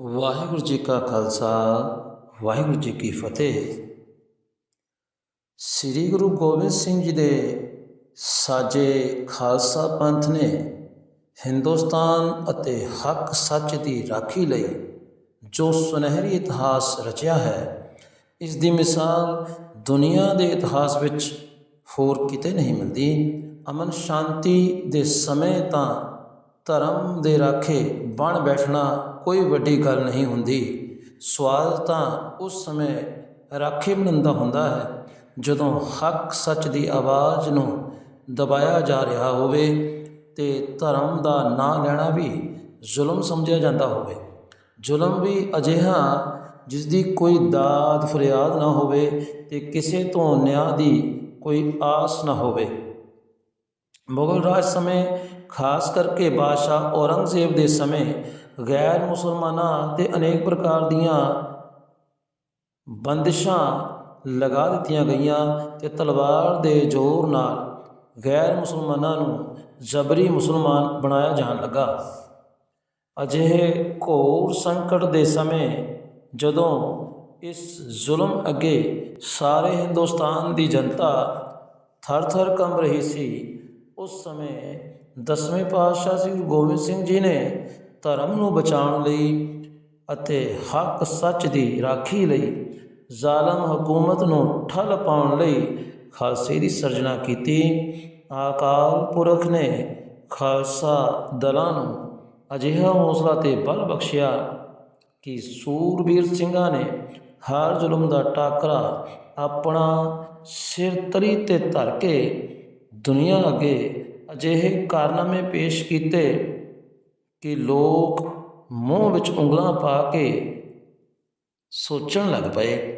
ਵਾਹਿਗੁਰੂ ਜੀ ਕਾ ਖਾਲਸਾ, ਵਾਹਿਗੁਰੂ ਜੀ ਕੀ ਫਤਿਹ। ਸ੍ਰੀ ਗੁਰੂ ਗੋਬਿੰਦ ਸਿੰਘ ਜੀ ਦੇ ਸਾਜੇ ਖਾਲਸਾ ਪੰਥ ਨੇ ਹਿੰਦੁਸਤਾਨ ਅਤੇ ਹੱਕ ਸੱਚ ਦੀ ਰਾਖੀ ਲਈ ਜੋ ਸੁਨਹਿਰੀ ਇਤਿਹਾਸ ਰਚਿਆ ਹੈ, ਇਸ ਦੀ ਮਿਸਾਲ ਦੁਨੀਆ ਦੇ ਇਤਿਹਾਸ ਵਿੱਚ ਹੋਰ ਕਿਤੇ ਨਹੀਂ ਮਿਲਦੀ। ਅਮਨ ਸ਼ਾਂਤੀ ਦੇ ਸਮੇਂ ਤਾਂ ਧਰਮ ਦੇ ਰਾਖੇ ਬਣ ਬੈਠਣਾ ਕੋਈ ਵੱਡੀ ਗੱਲ ਨਹੀਂ ਹੁੰਦੀ। ਸਵਾਲ ਤਾਂ ਉਸ ਸਮੇਂ ਰਾਖੀ ਬਣਨ ਦਾ ਹੁੰਦਾ ਹੈ, ਜਦੋਂ ਹੱਕ ਸੱਚ ਦੀ ਆਵਾਜ਼ ਨੂੰ ਦਬਾਇਆ ਜਾ ਰਿਹਾ ਹੋਵੇ ਤੇ ਧਰਮ ਦਾ ਨਾਂ ਲੈਣਾ ਵੀ ਜ਼ੁਲਮ ਸਮਝਿਆ ਜਾਂਦਾ ਹੋਵੇ। ਜ਼ੁਲਮ ਵੀ ਅਜਿਹਾ ਜਿਸ ਦੀ ਕੋਈ ਦਾਦ ਫਰਿਆਦ ਨਾ ਹੋਵੇ ਤੇ ਕਿਸੇ ਤੋਂ ਨਿਆਂ ਦੀ ਕੋਈ ਆਸ ਨਾ ਹੋਵੇ। ਮੁਗਲ ਰਾਜ ਸਮੇਂ ਖਾਸ ਕਰਕੇ ਬਾਦਸ਼ਾਹ ਔਰੰਗਜ਼ੇਬ ਦੇ ਸਮੇਂ ਗੈਰ ਮੁਸਲਮਾਨਾਂ ਤੇ ਅਨੇਕ ਪ੍ਰਕਾਰ ਦੀਆਂ ਬੰਦਿਸ਼ਾਂ ਲਗਾ ਦਿੱਤੀਆਂ ਗਈਆਂ ਤੇ ਤਲਵਾਰ ਦੇ ਜ਼ੋਰ ਨਾਲ ਗੈਰ ਮੁਸਲਮਾਨਾਂ ਨੂੰ ਜ਼ਬਰੀ ਮੁਸਲਮਾਨ ਬਣਾਇਆ ਜਾਣ ਲੱਗਾ। ਅਜਿਹੇ ਘੋਰ ਸੰਕਟ ਦੇ ਸਮੇਂ ਜਦੋਂ ਇਸ ਜ਼ੁਲਮ ਅੱਗੇ ਸਾਰੇ ਹਿੰਦੁਸਤਾਨ ਦੀ ਜਨਤਾ ਥਰ-ਥਰ ਕੰਬ ਰਹੀ ਸੀ, ਉਸ ਸਮੇਂ ਦਸਵੇਂ ਪਾਤਸ਼ਾਹ ਸ੍ਰੀ ਗੁਰੂ ਗੋਬਿੰਦ ਸਿੰਘ ਜੀ ਨੇ ਧਰਮ ਨੂੰ ਬਚਾਉਣ ਲਈ ਅਤੇ ਹੱਕ ਸੱਚ ਦੀ ਰਾਖੀ ਲਈ ਜ਼ਾਲਮ ਹਕੂਮਤ ਨੂੰ ਠੱਲ ਪਾਉਣ ਲਈ ਖਾਲਸੇ ਦੀ ਸਿਰਜਣਾ ਕੀਤੀ। ਆਕਾਲ ਪੁਰਖ ਨੇ ਖਾਲਸਾ ਦਲਾਂ ਨੂੰ ਅਜਿਹਾ ਹੌਸਲਾ ਤੇ ਬਲ ਬਖਸ਼ਿਆ ਕਿ ਸੂਰਬੀਰ ਸਿੰਘਾਂ ਨੇ ਹਰ ਜ਼ੁਲਮ ਦਾ ਟਾਕਰਾ ਆਪਣਾ ਸਿਰ ਤਰੀ ਤੇ ਧਰ ਕੇ ਦੁਨੀਆ ਅੱਗੇ ਅਜਿਹੇ ਕਾਰਨਾਮੇ ਪੇਸ਼ ਕੀਤੇ ਕਿ ਲੋਕ ਮੂੰਹ ਵਿੱਚ ਉਂਗਲਾਂ ਪਾ ਕੇ ਸੋਚਣ ਲੱਗ ਪਏ।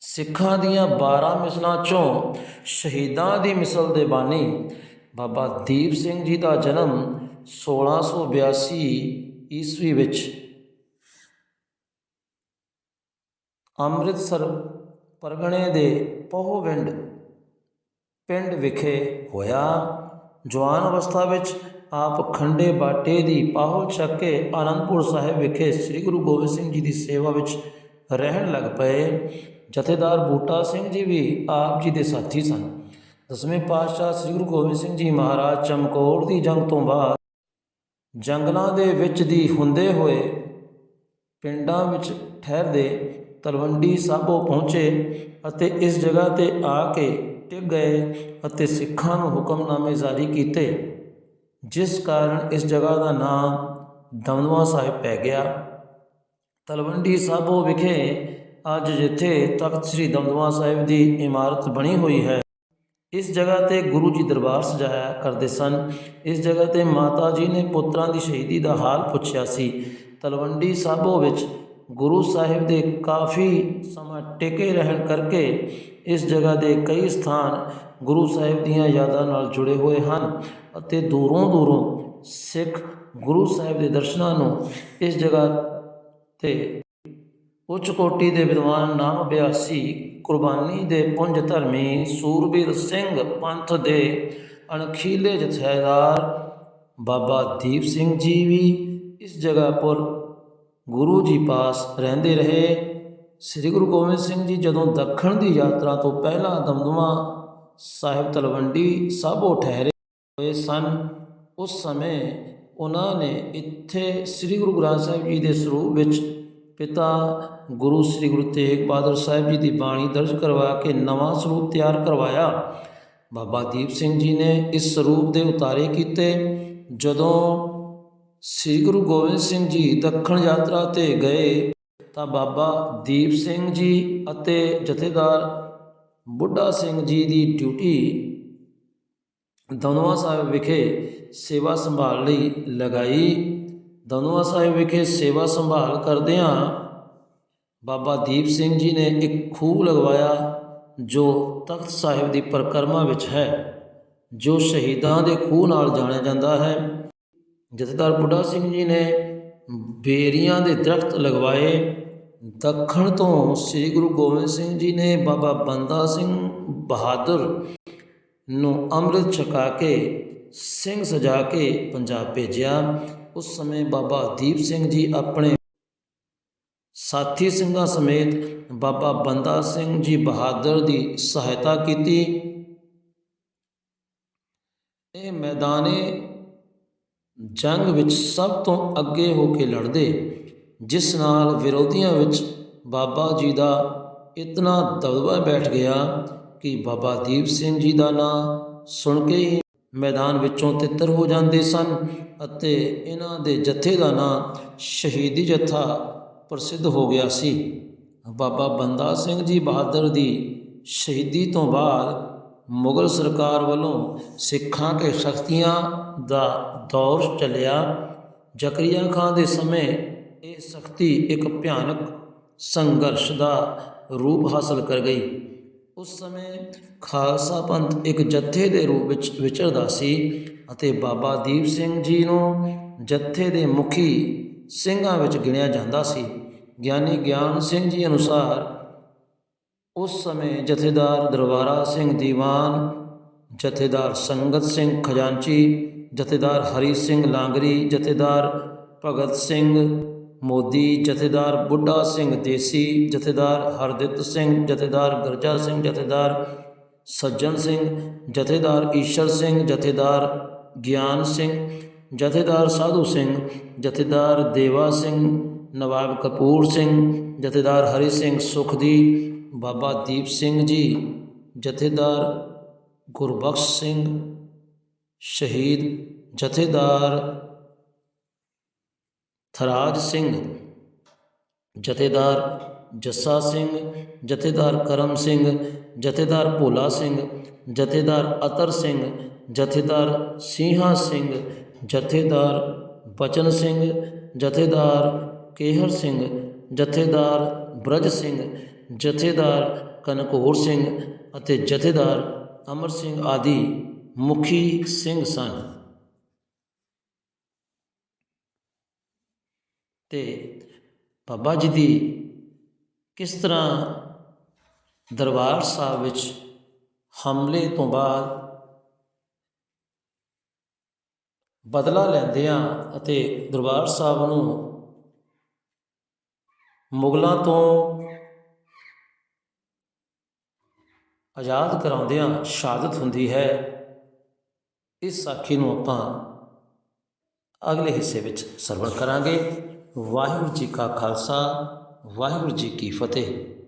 ਸਿੱਖਾਂ ਦੀਆਂ 12 ਮਿਸਲਾਂ ਚੋਂ ਸ਼ਹੀਦਾਂ ਦੀ ਮਿਸਲ ਦੇ ਬਾਨੀ ਬਾਬਾ ਦੀਪ ਸਿੰਘ ਜੀ ਦਾ ਜਨਮ 1682 ਈਸਵੀ ਵਿੱਚ। ਅੰਮ੍ਰਿਤਸਰ, ਪਰਗਣੇ ਦੇ ਪਹੋਵਿੰਡ ਪਿੰਡ ਵਿਖੇ ਹੋਇਆ। ਜਵਾਨ ਅਵਸਥਾ ਵਿੱਚ ਆਪ ਖੰਡੇ ਬਾਟੇ ਦੀ ਪਾਹਲ ਚੱਕ ਕੇ ਆਨੰਦਪੁਰ ਸਾਹਿਬ ਵਿਖੇ ਸ੍ਰੀ ਗੁਰੂ ਗੋਬਿੰਦ ਸਿੰਘ ਜੀ ਦੀ ਸੇਵਾ ਵਿੱਚ ਰਹਿਣ ਲੱਗ ਪਏ। ਜਥੇਦਾਰ ਬੂਟਾ ਸਿੰਘ ਜੀ ਵੀ ਆਪ ਜੀ ਦੇ ਸਾਥੀ ਸਨ। ਦਸਵੇਂ ਪਾਤਸ਼ਾਹ ਸ੍ਰੀ ਗੁਰੂ ਗੋਬਿੰਦ ਸਿੰਘ ਜੀ ਮਹਾਰਾਜ ਚਮਕੌਰ ਦੀ ਜੰਗ ਤੋਂ ਬਾਅਦ ਜੰਗਲਾਂ ਦੇ ਵਿੱਚ ਦੀ ਹੁੰਦੇ ਹੋਏ ਪਿੰਡਾਂ ਵਿੱਚ ਠਹਿਰਦੇ ਤਲਵੰਡੀ ਸਾਬੋ ਪਹੁੰਚੇ ਅਤੇ ਇਸ ਜਗ੍ਹਾ ਤੇ ਆ ਕੇ ਟਿਕ ਗਏ ਅਤੇ ਸਿੱਖਾਂ ਨੂੰ ਹੁਕਮਨਾਮੇ ਜਾਰੀ ਕੀਤੇ, ਜਿਸ ਕਾਰਨ ਇਸ ਜਗ੍ਹਾ ਦਾ ਨਾਮ ਦਮਦਮਾ ਸਾਹਿਬ ਪੈ ਗਿਆ। ਤਲਵੰਡੀ ਸਾਬੋ ਵਿਖੇ ਅੱਜ ਜਿੱਥੇ ਤਖਤ ਸ੍ਰੀ ਦਮਦਮਾ ਸਾਹਿਬ ਦੀ ਇਮਾਰਤ ਬਣੀ ਹੋਈ ਹੈ, ਇਸ ਜਗ੍ਹਾ ਤੇ ਗੁਰੂ ਜੀ ਦਰਬਾਰ ਸਜਾਇਆ ਕਰਦੇ ਸਨ। ਇਸ ਜਗ੍ਹਾ ਤੇ ਮਾਤਾ ਜੀ ਨੇ ਪੁੱਤਰਾਂ ਦੀ ਸ਼ਹੀਦੀ ਦਾ ਹਾਲ ਪੁੱਛਿਆ ਸੀ। ਤਲਵੰਡੀ ਸਾਬੋ ਵਿੱਚ ਗੁਰੂ ਸਾਹਿਬ ਦੇ ਕਾਫੀ ਸਮਾਂ ਟਿਕੇ ਰਹਿਣ ਕਰਕੇ ਇਸ ਜਗ੍ਹਾ ਦੇ ਕਈ ਸਥਾਨ ਗੁਰੂ ਸਾਹਿਬ ਦੀਆਂ ਯਾਦਾਂ ਨਾਲ ਜੁੜੇ ਹੋਏ ਹਨ ਅਤੇ ਦੂਰੋਂ ਦੂਰੋਂ ਸਿੱਖ ਗੁਰੂ ਸਾਹਿਬ ਦੇ ਦਰਸ਼ਨਾਂ ਨੂੰ ਇਸ ਜਗ੍ਹਾ ਤੇ ਉੱਚ ਕੋਟੀ ਦੇ ਵਿਦਵਾਨ ਨਾਮ ਅਭਿਆਸੀ ਕੁਰਬਾਨੀ ਦੇ ਪੁੰਜ ਧਰਮੀ ਸੂਰਬੀਰ ਸਿੰਘ ਪੰਥ ਦੇ ਅਣਖੀਲੇ ਜਥੇਦਾਰ ਬਾਬਾ ਦੀਪ ਸਿੰਘ ਜੀ ਵੀ ਇਸ ਜਗ੍ਹਾ ਪਰ ਗੁਰੂ ਜੀ ਪਾਸ ਰਹਿੰਦੇ ਰਹੇ। ਸ੍ਰੀ ਗੁਰੂ ਗੋਬਿੰਦ ਸਿੰਘ ਜੀ ਜਦੋਂ ਦੱਖਣ ਦੀ ਯਾਤਰਾ ਤੋਂ ਪਹਿਲਾਂ ਦਮਦਮਾ ਸਾਹਿਬ ਤਲਵੰਡੀ ਸਾਬੋ ਠਹਿਰੇ ਹੋਏ ਸਨ, ਉਸ ਸਮੇਂ ਉਹਨਾਂ ਨੇ ਇੱਥੇ ਸ੍ਰੀ ਗੁਰੂ ਗ੍ਰੰਥ ਸਾਹਿਬ ਜੀ ਦੇ ਸਰੂਪ ਵਿੱਚ ਪਿਤਾ ਗੁਰੂ ਸ੍ਰੀ ਗੁਰੂ ਤੇਗ ਬਹਾਦਰ ਸਾਹਿਬ ਜੀ ਦੀ ਬਾਣੀ ਦਰਜ ਕਰਵਾ ਕੇ ਨਵਾਂ ਸਰੂਪ ਤਿਆਰ ਕਰਵਾਇਆ। ਬਾਬਾ ਦੀਪ ਸਿੰਘ ਜੀ ਨੇ ਇਸ ਸਰੂਪ ਦੇ ਉਤਾਰੇ ਕੀਤੇ। ਜਦੋਂ ਸ੍ਰੀ ਗੁਰੂ ਗੋਬਿੰਦ ਸਿੰਘ ਜੀ ਦੱਖਣ ਯਾਤਰਾ ਤੇ ਗਏ ਤਾਂ ਬਾਬਾ ਦੀਪ ਸਿੰਘ ਜੀ ਅਤੇ ਜਥੇਦਾਰ ਬੁੱਢਾ ਸਿੰਘ ਜੀ ਦੀ ਡਿਊਟੀ ਦਮਦਮਾ ਸਾਹਿਬ ਵਿਖੇ ਸੇਵਾ ਸੰਭਾਲ ਲਈ ਲਗਾਈ। ਦਮਦਮਾ ਸਾਹਿਬ ਵਿਖੇ ਸੇਵਾ ਸੰਭਾਲ ਕਰਦਿਆਂ ਬਾਬਾ ਦੀਪ ਸਿੰਘ ਜੀ ਨੇ ਇੱਕ ਖੂਹ ਲਗਵਾਇਆ ਜੋ ਤਖਤ ਸਾਹਿਬ ਦੀ ਪਰਿਕਰਮਾ ਵਿੱਚ ਹੈ, ਜੋ ਸ਼ਹੀਦਾਂ ਦੇ ਖੂਹ ਨਾਲ ਜਾਣਿਆ ਜਾਂਦਾ ਹੈ। ਜਥੇਦਾਰ ਬੁੱਢਾ ਸਿੰਘ ਜੀ ਨੇ ਬੇਰੀਆਂ ਦੇ ਦਰਖਤ ਲਗਵਾਏ ਦੱਖਣ ਤੋਂ ਸ੍ਰੀ ਗੁਰੂ ਗੋਬਿੰਦ ਸਿੰਘ ਜੀ ਨੇ ਬਾਬਾ ਬੰਦਾ ਸਿੰਘ ਬਹਾਦਰ ਨੂੰ ਅੰਮ੍ਰਿਤ ਛਕਾ ਕੇ ਸਿੰਘ ਸਜਾ ਕੇ ਪੰਜਾਬ ਭੇਜਿਆ ਉਸ ਸਮੇਂ ਬਾਬਾ ਦੀਪ ਸਿੰਘ ਜੀ ਆਪਣੇ ਸਾਥੀ ਸਿੰਘਾਂ ਸਮੇਤ ਬਾਬਾ ਬੰਦਾ ਸਿੰਘ ਜੀ ਬਹਾਦਰ ਦੀ ਸਹਾਇਤਾ ਕੀਤੀ ਇਹ ਮੈਦਾਨੇ ਜੰਗ ਵਿੱਚ ਸਭ ਤੋਂ ਅੱਗੇ ਹੋ ਕੇ ਲੜਦੇ, ਜਿਸ ਨਾਲ ਵਿਰੋਧੀਆਂ ਵਿੱਚ ਬਾਬਾ ਜੀ ਦਾ ਇਤਨਾ ਦਬਦਬਾ ਬੈਠ ਗਿਆ ਕਿ ਬਾਬਾ ਦੀਪ ਸਿੰਘ ਜੀ ਦਾ ਨਾਂ ਸੁਣ ਕੇ ਹੀ ਮੈਦਾਨ ਵਿੱਚੋਂ ਤਿੱਤਰ ਹੋ ਜਾਂਦੇ ਸਨ ਅਤੇ ਇਹਨਾਂ ਦੇ ਜਥੇ ਦਾ ਨਾਂ ਸ਼ਹੀਦੀ ਜਥਾ ਪ੍ਰਸਿੱਧ ਹੋ ਗਿਆ ਸੀ। ਬਾਬਾ ਬੰਦਾ ਸਿੰਘ ਜੀ ਬਹਾਦਰ ਦੀ ਸ਼ਹੀਦੀ ਤੋਂ ਬਾਅਦ ਮੁਗਲ ਸਰਕਾਰ ਵੱਲੋਂ ਸਿੱਖਾਂ ਤੇ ਸਖਤੀਆਂ ਦਾ ਦੌਰ ਚੱਲਿਆ। ਜ਼ਕਰੀਆ ਖਾਨ ਦੇ ਸਮੇਂ ਇਹ ਸਖਤੀ ਇੱਕ ਭਿਆਨਕ ਸੰਘਰਸ਼ ਦਾ ਰੂਪ ਹਾਸਲ ਕਰ ਗਈ। ਉਸ ਸਮੇਂ ਖਾਲਸਾ ਪੰਥ ਇੱਕ ਜੱਥੇ ਦੇ ਰੂਪ ਵਿੱਚ ਵਿਚਰਦਾ ਸੀ ਅਤੇ ਬਾਬਾ ਦੀਪ ਸਿੰਘ ਜੀ ਨੂੰ ਜੱਥੇ ਦੇ ਮੁਖੀ ਸਿੰਘਾਂ ਵਿੱਚ ਗਿਣਿਆ ਜਾਂਦਾ ਸੀ। ਗਿਆਨੀ ਗਿਆਨ ਸਿੰਘ ਜੀ ਅਨੁਸਾਰ ਉਸ ਸਮੇਂ ਜਥੇਦਾਰ ਦਰਬਾਰਾ ਸਿੰਘ ਦੀਵਾਨ ਜਥੇਦਾਰ ਸੰਗਤ ਸਿੰਘ ਖਜ਼ਾਨਚੀ ਜਥੇਦਾਰ ਹਰੀ ਸਿੰਘ ਲਾਂਗਰੀ ਜਥੇਦਾਰ ਭਗਤ ਸਿੰਘ ਮੋਦੀ ਜਥੇਦਾਰ ਬੁੱਢਾ ਸਿੰਘ ਦੇਸੀ ਜਥੇਦਾਰ ਹਰਦਿੱਤ ਸਿੰਘ ਜਥੇਦਾਰ ਗਰਜਾ ਸਿੰਘ ਜਥੇਦਾਰ ਸੱਜਣ ਸਿੰਘ ਜਥੇਦਾਰ ਈਸ਼ਰ ਸਿੰਘ ਜਥੇਦਾਰ ਗਿਆਨ ਸਿੰਘ ਜਥੇਦਾਰ ਸਾਧੂ ਸਿੰਘ ਜਥੇਦਾਰ ਦੇਵਾ ਸਿੰਘ ਨਵਾਬ ਕਪੂਰ ਸਿੰਘ ਜਥੇਦਾਰ ਹਰੀ ਸਿੰਘ ਸੁਖਦੀ ਬਾਬਾ ਦੀਪ ਸਿੰਘ ਜੀ, ਜਥੇਦਾਰ ਗੁਰਬਖਸ਼ ਸਿੰਘ, ਸ਼ਹੀਦ ਜਥੇਦਾਰ ਥਰਾਜ ਸਿੰਘ, ਜਥੇਦਾਰ ਜੱਸਾ ਸਿੰਘ, ਜਥੇਦਾਰ ਕਰਮ ਸਿੰਘ, ਜਥੇਦਾਰ ਭੋਲਾ ਸਿੰਘ, ਜਥੇਦਾਰ ਅਤਰ ਸਿੰਘ, ਜਥੇਦਾਰ ਸੀਹਾ ਸਿੰਘ, ਜਥੇਦਾਰ ਬਚਨ ਸਿੰਘ, ਜਥੇਦਾਰ ਕੇਹਰ ਸਿੰਘ, ਜਥੇਦਾਰ ਬ੍ਰਜ ਸਿੰਘ ਜਥੇਦਾਰ ਕਨਕੌਰ ਸਿੰਘ ਅਤੇ ਜਥੇਦਾਰ ਅਮਰ ਸਿੰਘ ਆਦਿ ਮੁਖੀ ਸਿੰਘ ਸਨ। ਤੇ ਬਾਬਾ ਜੀ ਦੀ ਕਿਸ ਤਰ੍ਹਾਂ ਦਰਬਾਰ ਸਾਹਿਬ ਵਿੱਚ ਹਮਲੇ ਤੋਂ ਬਾਅਦ ਬਦਲਾ ਲੈਂਦਿਆਂ ਅਤੇ ਦਰਬਾਰ ਸਾਹਿਬ ਨੂੰ ਮੁਗਲਾਂ ਤੋਂ ਆਜ਼ਾਦ ਕਰਾਉਂਦਿਆਂ ਸ਼ਹਾਦਤ ਹੁੰਦੀ ਹੈ, ਇਸ ਸਾਖੀ ਨੂੰ ਆਪਾਂ ਅਗਲੇ ਹਿੱਸੇ ਵਿੱਚ ਸਰਵਣ ਕਰਾਂਗੇ। ਵਾਹਿਗੁਰੂ ਜੀ ਕਾ ਖਾਲਸਾ, ਵਾਹਿਗੁਰੂ ਜੀ ਕੀ ਫਤਿਹ।